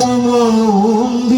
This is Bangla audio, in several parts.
মন্দির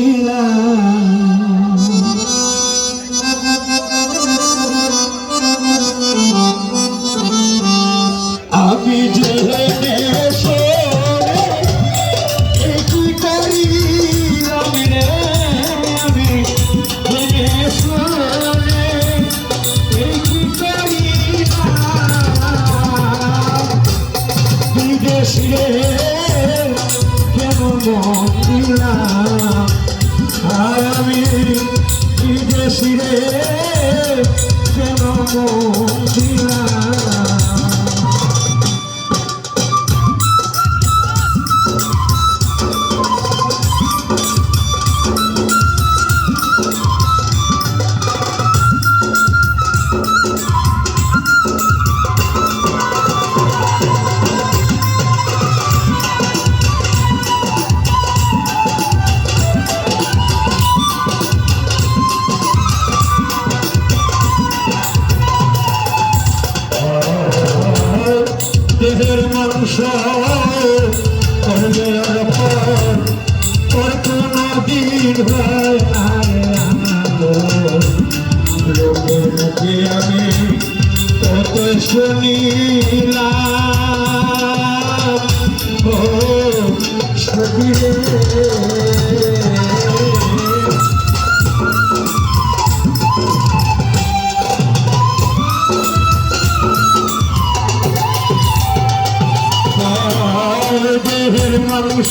নির্ভর আর লোকে মুখে আমি কত শুনিলাম। ও সতীরে মানুষ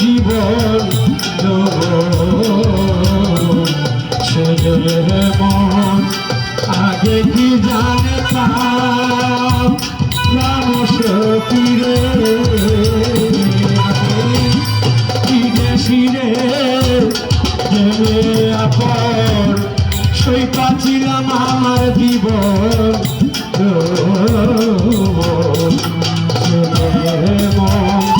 জীবন সে মন আগে কি জানতাম প্রাণ সতীরে ফিরে ফিরে গেলে আপন সই পাচ্ছিলাম আমার জীবন। মন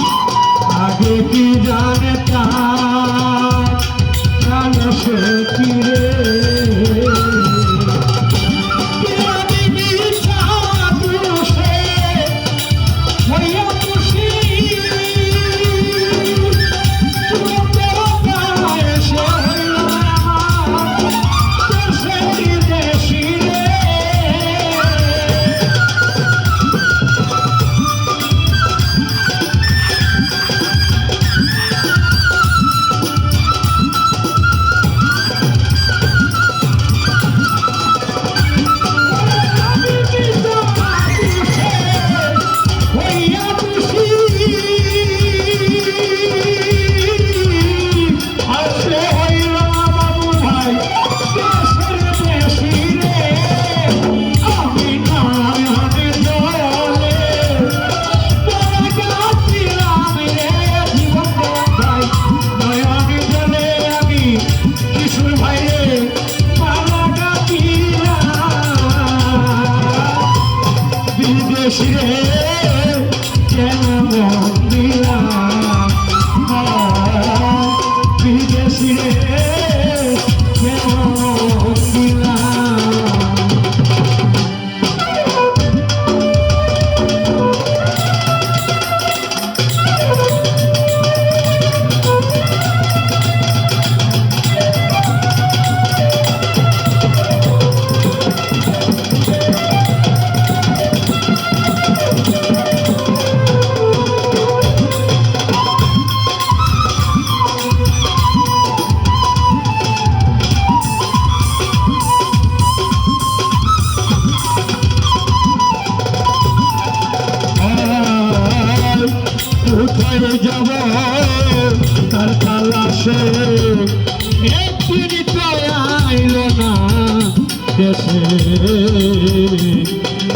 দেশে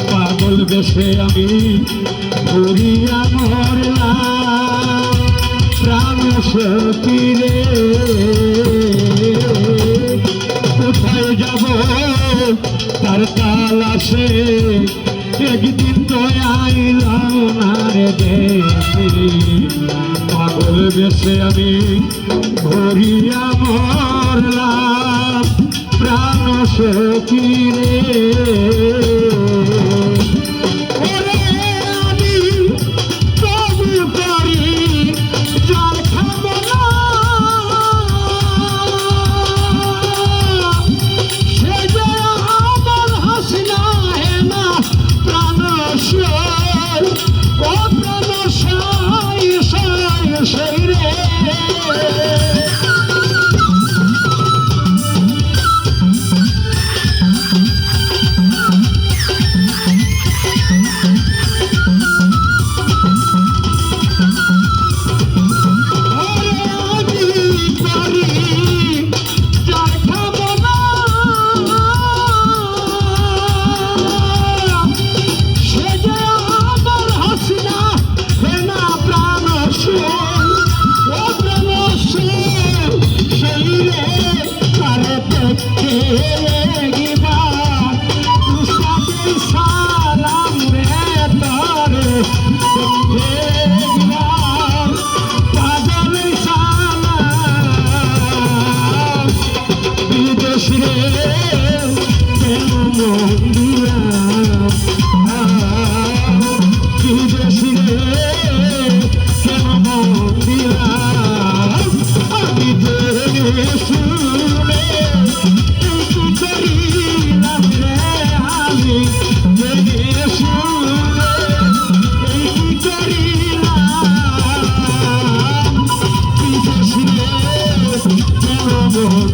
পাগল বেশে আমি ঘুরিয়া মরলাম প্রাণ সতীরে কোথায় যাব? তার তালাশে একদিন তো আইলাম না রে দেশে পাগল বেশে আমি ভরিয়া মরলাম প্রাণ সতীরে ওরে কেন